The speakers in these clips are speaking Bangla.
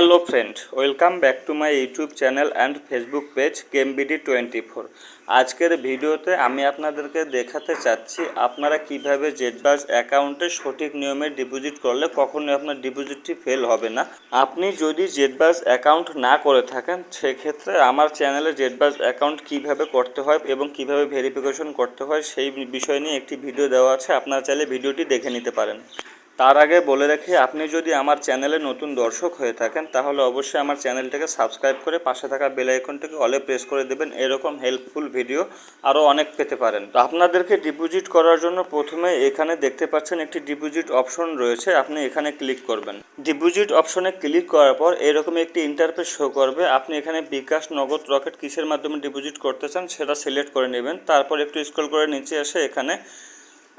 Hello friend welcome back to my YouTube channel and Facebook page কেমবিডি twenty four আজকের ভিডিওতে আমি আপনাদেরকে দেখাতে চাচ্ছি, আপনারা কীভাবে জেটবাস অ্যাকাউন্টে সঠিক নিয়মে ডিপোজিট করলে কখনোই আপনার ডিপোজিটটি ফেল হবে না। আপনি যদি জেটবাস অ্যাকাউন্ট না করে থাকেন, সেক্ষেত্রে আমার চ্যানেলে জেটবাস অ্যাকাউন্ট কীভাবে করতে হয় এবং কীভাবে ভেরিফিকেশন করতে হয় সেই বিষয় নিয়ে একটি ভিডিও দেওয়া আছে, আপনারা চাইলে ভিডিওটি দেখে নিতে পারেন। তার আগে বলে রাখি, আপনি যদি আমার চ্যানেলে নতুন দর্শক হয়ে থাকেন, তাহলে অবশ্যই আমার চ্যানেলটাকে সাবস্ক্রাইব করে পাশে থাকা বেল আইকনটাকে অলে প্রেস করে দেবেন। এরকম হেল্পফুল ভিডিও আরও অনেক পেতে পারেন। তো আপনাদেরকে ডিপোজিট করার জন্য প্রথমে এখানে দেখতে পাচ্ছেন একটি ডিপোজিট অপশন রয়েছে। আপনি এখানে ক্লিক করবেন। ডিপোজিট অপশনে ক্লিক করার পর এরকম একটি ইন্টারফেস শো করবে। আপনি এখানে বিকাশ নগদ রকেট কিসের মাধ্যমে ডিপোজিট করতে চান, সেটা সিলেক্ট করে নেবেন। তারপর একটু স্ক্রল করে নিচে এসে এখানে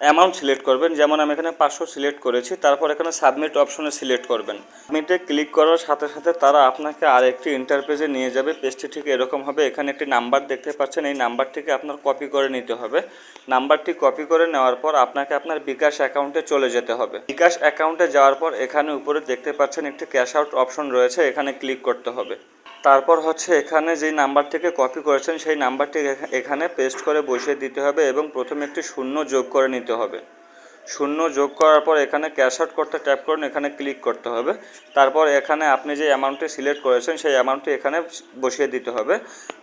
অ্যামাউন্ট সিলেক্ট করবেন। যেমন আমি এখানে পাঁচশো সিলেক্ট করেছি, তারপর এখানে সাবমিট অপশনে সিলেক্ট করবেন। সাবমিটে ক্লিক করার সাথে সাথে তারা আপনাকে আরেকটি ইন্টারপেজে নিয়ে যাবে। পেজটি ঠিক এরকম হবে, এখানে একটি নাম্বার দেখতে পাচ্ছেন, এই নাম্বারটিকে আপনার কপি করে নিতে হবে। নাম্বারটি কপি করে নেওয়ার পর আপনাকে আপনার বিকাশ অ্যাকাউন্টে চলে যেতে হবে। বিকাশ অ্যাকাউন্টে যাওয়ার পর এখানে উপরে দেখতে পাচ্ছেন একটি ক্যাশ আউট অপশন রয়েছে, এখানে ক্লিক করতে হবে। তারপর হচ্ছে এখানে যেই নাম্বার থেকে কপি করেছেন, সেই নাম্বারটি এখানে পেস্ট করে বসিয়ে দিতে হবে এবং প্রথমে একটি শূন্য যোগ করে নিতে হবে। শূন্য যোগ করার পর এখানে ক্যাশ আউট করতে ট্যাপ করুন, এখানে ক্লিক করতে হবে। তারপর এখানে আপনি যে অ্যামাউন্টটি সিলেক্ট করেছেন, সেই অ্যামাউন্টটি এখানে বসিয়ে দিতে হবে।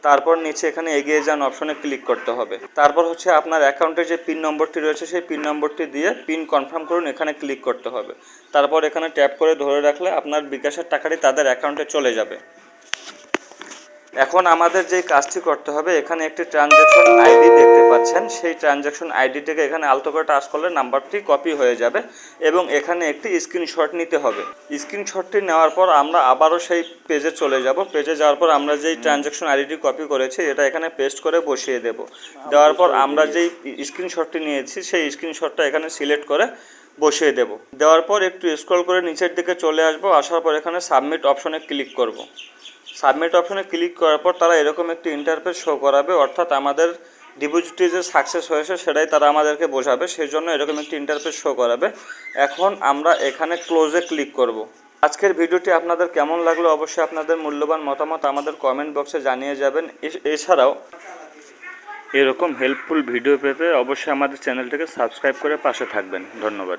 তারপর নিচে এখানে এগিয়ে যান অপশনে ক্লিক করতে হবে। তারপর হচ্ছে আপনার অ্যাকাউন্টের যে পিন নম্বরটি রয়েছে, সেই পিন নম্বরটি দিয়ে পিন কনফার্ম করুন, এখানে ক্লিক করতে হবে। তারপর এখানে ট্যাপ করে ধরে রাখলে আপনার বিকাশের টাকাটি তাদের অ্যাকাউন্টে চলে যাবে। এখন আমাদের যে কাজটি করতে হবে, এখানে একটি ট্রানজ্যাকশন আইডি দেখতে পাচ্ছেন। সেই ট্রানজ্যাকশন আইডিটাকে এখানে আলতো করে টাচ করলে নাম্বারটি কপি হয়ে যাবে এবং এখানে একটি স্ক্রিনশট নিতে হবে। স্ক্রিনশটটি নেওয়ার পর আমরা আবারও সেই পেজে চলে যাব। পেজে যাওয়ার পর আমরা যেই ট্রানজ্যাকশন আইডিটি কপি করেছি, এটা এখানে পেস্ট করে বসিয়ে দেব। দেওয়ার পর আমরা যেই স্ক্রিনশটটি নিয়েছি, সেই স্ক্রিনশটটা এখানে সিলেক্ট করে বসিয়ে দেব। দেওয়ার পর একটু স্ক্রল করে নিচের দিকে চলে আসব। আসার পর এখানে সাবমিট অপশনে ক্লিক করব। সাবমিট অপশনে ক্লিক করার পর তারা এরকম একটি ইন্টারফেস শো করাবে। অর্থাৎ আমাদের ডিপোজিটটি যে সাকসেস হয়েছে, সেটাই তারা আমাদেরকে বোঝাবে। সেই জন্য এরকম একটি ইন্টারফেস শো করাবে। এখন আমরা এখানে ক্লোজে ক্লিক করব। আজকের ভিডিওটি আপনাদের কেমন লাগল অবশ্যই আপনাদের মূল্যবান মতামত আমাদের কমেন্ট বক্সে জানিয়ে যাবেন। এছাড়াও এরকম হেল্পফুল ভিডিও পেতে অবশ্যই আমাদের চ্যানেলটিকে সাবস্ক্রাইব করে পাশে থাকবেন। ধন্যবাদ।